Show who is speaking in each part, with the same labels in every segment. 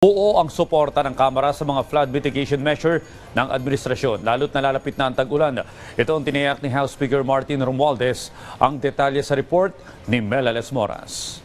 Speaker 1: Buo ang suporta ng Kamara sa mga flood mitigation measure ng administrasyon, lalo't nalalapit na ang tag-ulan. Ito ang tiniyak ni House Speaker Martin Romualdez. Ang detalye sa report ni Melales Moras.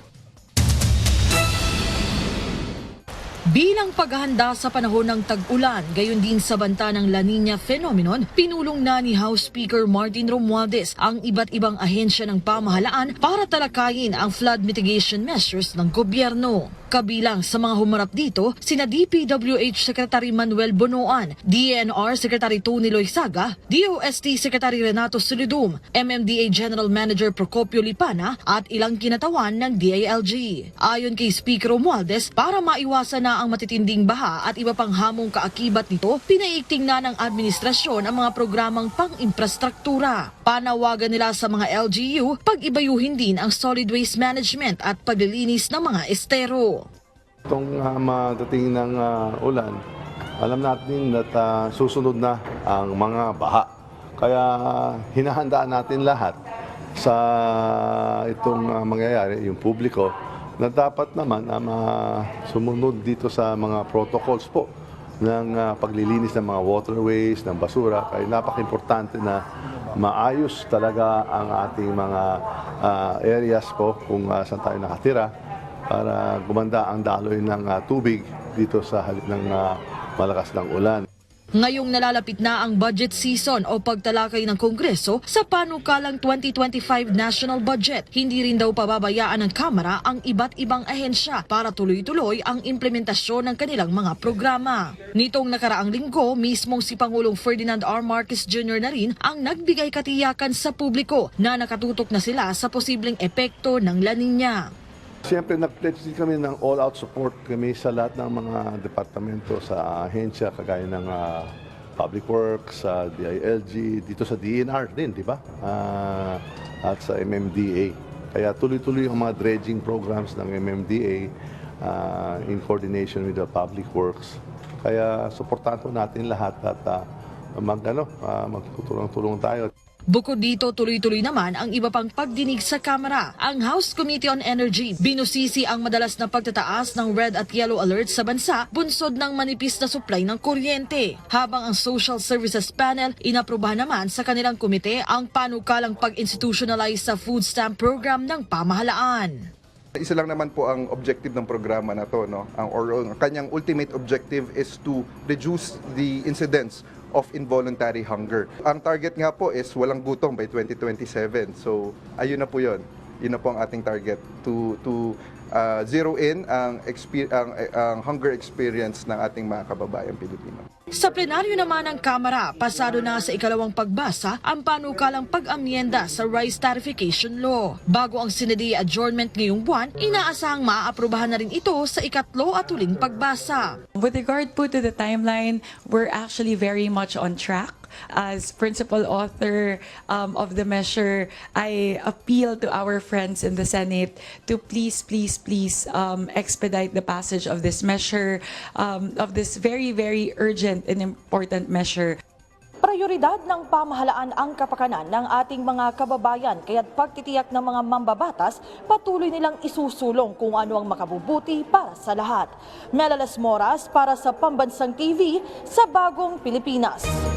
Speaker 2: Bilang paghahanda sa panahon ng tag-ulan, gayon din sa banta ng La Nina phenomenon, pinulong na ni House Speaker Martin Romualdez ang iba't ibang ahensya ng pamahalaan para talakayin ang flood mitigation measures ng gobyerno. Kabilang sa mga humarap dito, sina DPWH Secretary Manuel Bonoan, DNR Secretary Tony Loizaga, DOST Secretary Renato Solidum, MMDA General Manager Procopio Lipana at ilang kinatawan ng DILG. Ayon kay Speaker Romualdez, para maiwasan na ang matitinding baha at iba pang hamong kaakibat nito, pinaiigting na ng administrasyon ang mga programang pang-infrastruktura. Panawagan nila sa mga LGU, pag-ibayuhin din ang solid waste management at paglilinis ng mga estero.
Speaker 3: Itong uh, madating ng ah, ulan, alam natin na ah, susunod na ang mga baha. Kaya hinahandaan natin lahat sa itong ah, mangyayari, yung publiko, na dapat naman na sumunod dito sa mga protocols po ng ah, paglilinis ng mga waterways, ng basura. Kaya napaka-importante na maayos talaga ang ating mga ah, areas po kung ah, saan tayo nakatira para gumanda ang daloy ng ah, tubig dito sa halip ng ah, malakas ng ulan.
Speaker 2: Ngayong nalalapit na ang budget season o pagtalakay ng Kongreso sa panukalang 2025 national budget, hindi rin daw pababayaan ng Kamara ang iba't ibang ahensya para tuloy-tuloy ang implementasyon ng kanilang mga programa. Nitong nakaraang linggo, mismong si Pangulong Ferdinand R. Marcos Jr. na rin ang nagbigay katiyakan sa publiko na nakatutok na sila sa posibleng epekto ng La Nina.
Speaker 3: Siyempre, nag-pledge kami ng all-out support kami sa lahat ng mga departamento sa ahensya, kagaya ng ah, Public Works, sa DILG, dito sa DNR din, di ba? Ah, at sa MMDA. Kaya tuloy-tuloy ang mga dredging programs ng MMDA ah, in coordination with the Public Works. Kaya suportahan po natin lahat at ah, mag, ano, ah, magtutulong-tulong tayo.
Speaker 2: Bukod dito, tuloy-tuloy naman ang iba pang pagdinig sa Kamara. Ang House Committee on Energy binusisi ang madalas na pagtataas ng red at yellow alert sa bansa bunsod ng manipis na supply ng kuryente. Habang ang Social Services Panel inaprubahan naman sa kanilang komite ang panukalang pag-institutionalize sa food stamp program ng pamahalaan.
Speaker 4: Isa lang naman po ang objective ng programa na to, no? Ang or ang kanyang ultimate objective is to reduce the incidence of involuntary hunger. Ang target nga po is walang gutom by 2027. So, ayun na po 'yon. Yun na po ang ating target to to uh, zero in ang, ang ang hunger experience ng ating mga kababayang Pilipino.
Speaker 2: Sa plenaryo naman ng Kamara, pasado na sa ikalawang pagbasa ang panukalang pag-amyenda sa Rice Tarification Law. Bago ang sinadi adjournment ngayong buwan, inaasahang maaaprobahan na rin ito sa ikatlo at huling pagbasa.
Speaker 5: With regard po to the timeline, we're actually very much on track. As principal author um, of the measure, I appeal to our friends in the Senate to please, please, please um, expedite the passage of this measure, um, of this very, very urgent and important measure.
Speaker 2: Prioridad ng pamahalaan ang kapakanan ng ating mga kababayan kaya't pagtitiyak ng mga mambabatas patuloy nilang isusulong kung ano ang makabubuti para sa lahat. Melalas Moras para sa Pambansang TV sa Bagong Pilipinas.